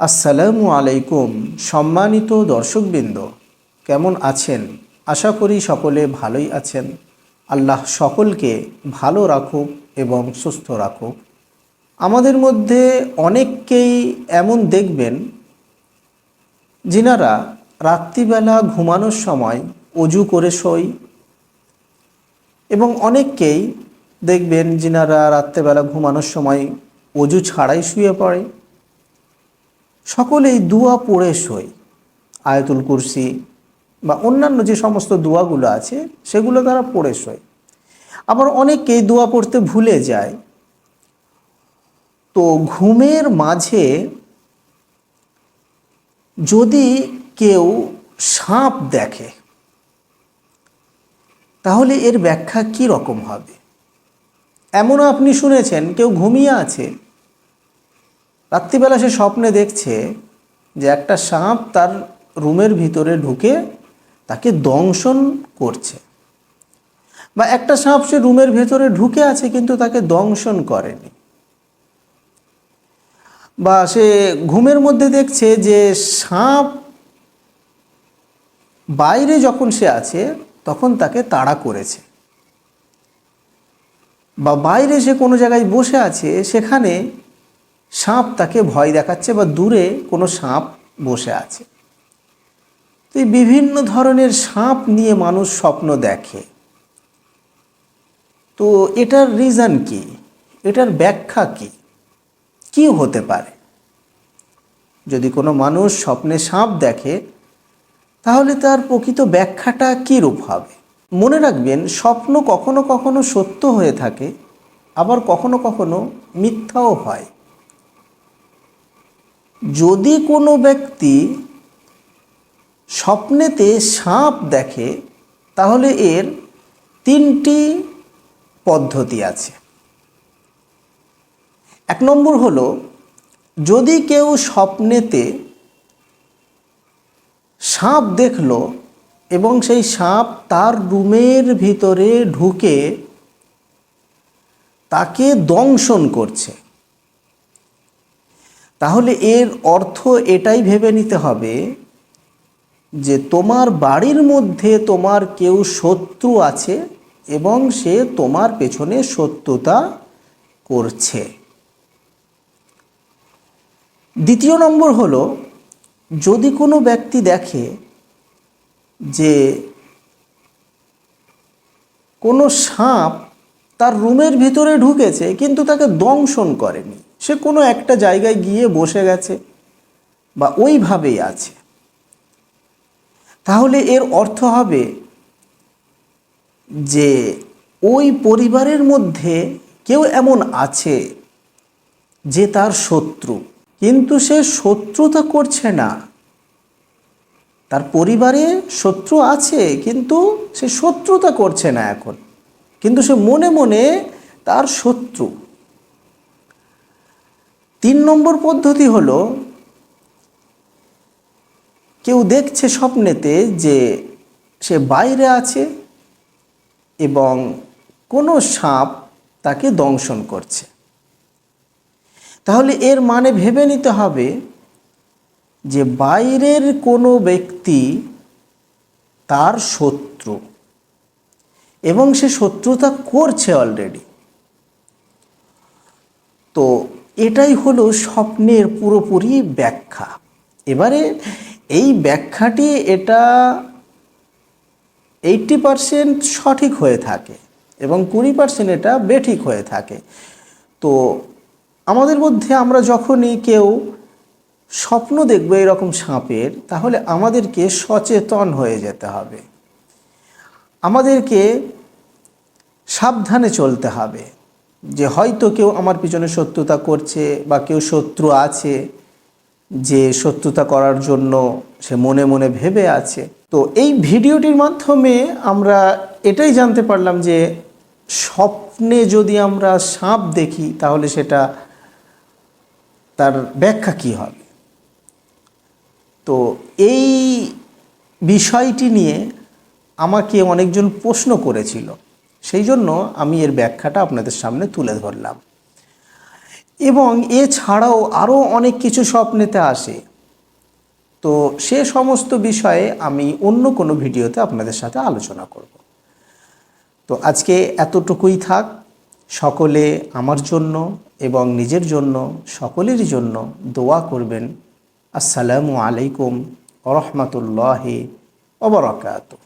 আসসালামু আলাইকুম, সম্মানিত দর্শকবৃন্দ। কেমন আছেন? আশা করি সকলে ভালোই আছেন। আল্লাহ সকলকে ভালো রাখুক এবং সুস্থ রাখুক। আমাদের মধ্যে অনেককেই এমন দেখবেন, যিনারা রাত্রিবেলা ঘুমানোর সময় অজু করে শোয় এবং অনেককেই দেখবেন, যিনারা রাত্রেবেলা ঘুমানোর সময় অজু ছাড়াই শুয়ে পড়ে। সকলেই দুয়া পড়ে শোয়। আয়তুল কুরসি বা অন্যান্য যে সমস্ত দোয়াগুলো আছে, সেগুলো তারা পড়ে শোয়। আবার অনেকেই দোয়া পড়তে ভুলে যায়। তো ঘুমের মাঝে যদি কেউ সাপ দেখে, তাহলে এর ব্যাখ্যা কি রকম হবে? এমনও আপনি শুনেছেন, কেউ ঘুমিয়ে আছে রাত্রিবেলা সে স্বপ্নে দেখছে যে একটা সাপ তার রুমের ভিতরে ঢুকে তাকে দংশন করছে। বা একটা সাপ সে রুমের ভেতরে ঢুকে আছে কিন্তু তাকে দংশন করেনি। বা সে ঘুমের মধ্যে দেখছে যে সাপ বাইরে যখন সে আছে তখন তাকে তাড়া করেছে। বা বাইরে সে কোনো জায়গায় বসে আছে সেখানে সাপ তাকে ভয় দেখাচ্ছে বা দূরে কোনো সাপ বসে আছে। তো এই বিভিন্ন ধরনের সাপ নিয়ে মানুষ স্বপ্ন দেখে। তো এটার রিজন কি? এটার ব্যাখ্যা কি? কি হতে পারে? যদি কোনো মানুষ স্বপ্নে সাপ দেখে, তাহলে তার প্রকৃত ব্যাখ্যাটা কী রূপ হবে? মনে রাখবেন, স্বপ্ন কখনো কখনো সত্য হয়ে থাকে, আবার কখনো কখনো মিথ্যাও হয়। যদি কোনো ব্যক্তি স্বপ্নেতে সাপ দেখে, তাহলে এর তিনটি পদ্ধতি আছে। এক নম্বর হলো, যদি কেউ স্বপ্নেতে সাপ দেখল এবং সেই সাপ তার রুমের ভিতরে ঢুকে তাকে দংশন করছে তাহলে এর অর্থ এটাই ভেবে নিতে হবে যে তোমার বাড়ির মধ্যে তোমার কেউ শত্রু আছে এবং সে তোমার পেছনে শত্রুতা করছে। দ্বিতীয় নম্বর হলো, যদি কোনো ব্যক্তি দেখে যে কোনো সাপ তার রুমের ভিতরে ঢুকেছে কিন্তু তাকে দংশন করেনি সে কোনো একটা জায়গায় গিয়ে বসে গেছে বা ওইভাবেই আছে। তাহলে এর অর্থ হবে যে ওই পরিবারের মধ্যে কেউ এমন আছে যে তার শত্রু। কিন্তু সে শত্রুতা করছে না। তার পরিবারে শত্রু আছে, কিন্তু সে শত্রুতা করছে না এখন। কিন্তু সে মনে মনে তার শত্রু। তিন নম্বর পদ্ধতি হলো, কেউ দেখছে স্বপ্নেতে যে সে বাইরে আছে এবং কোনো সাপ তাকে দংশন করছে। তাহলে এর মানে ভেবে নিতে হবে যে বাইরের কোনো ব্যক্তি তার শত্রু এবং সে শত্রুতা করছে অলরেডি তো এটাই হলো স্বপ্নের পুরোপুরি ব্যাখ্যা। এবারে এই ব্যাখ্যাটি এটা এইটটি পারসেন্ট সঠিক হয়ে থাকে এবং কুড়ি পারসেন্ট এটা বেঠিক হয়ে থাকে। তো আমাদের মধ্যে আমরা যখনই কেউ স্বপ্ন দেখব এরকম সাপের, তাহলে আমাদেরকে সচেতন হয়ে যেতে হবে। আমাদেরকে সাবধানে চলতে হবে। যে হয়তো কেউ আমার পিছনে শত্রুতা করছে বা কেউ শত্রু আছে যে শত্রুতা করার জন্য সে মনে মনে ভেবে আছে। তো এই ভিডিওটির মাধ্যমে আমরা এটাই জানতে পারলাম যে স্বপ্নে যদি আমরা সাপ দেখি, তাহলে সেটা তার ব্যাখ্যা কী হবে? তো এই বিষয়টি নিয়ে আমাকে অনেকজন প্রশ্ন করেছিল। সেই জন্য আমি এর ব্যাখ্যাটা আপনাদের সামনে তুলে ধরলাম। এবং এছাড়াও আরও অনেক কিছু স্বপ্নেতে আসে। তো সে সমস্ত বিষয়ে আমি অন্য কোনো ভিডিওতে আপনাদের সাথে আলোচনা করব। তো আজকে এতটুকুই থাক। সকলে আমার জন্য এবং নিজের জন্য, সকলের জন্য দোয়া করবেন। আসসালামু আলাইকুম ওরহমতুল্লাহি ওবরাকাতুহ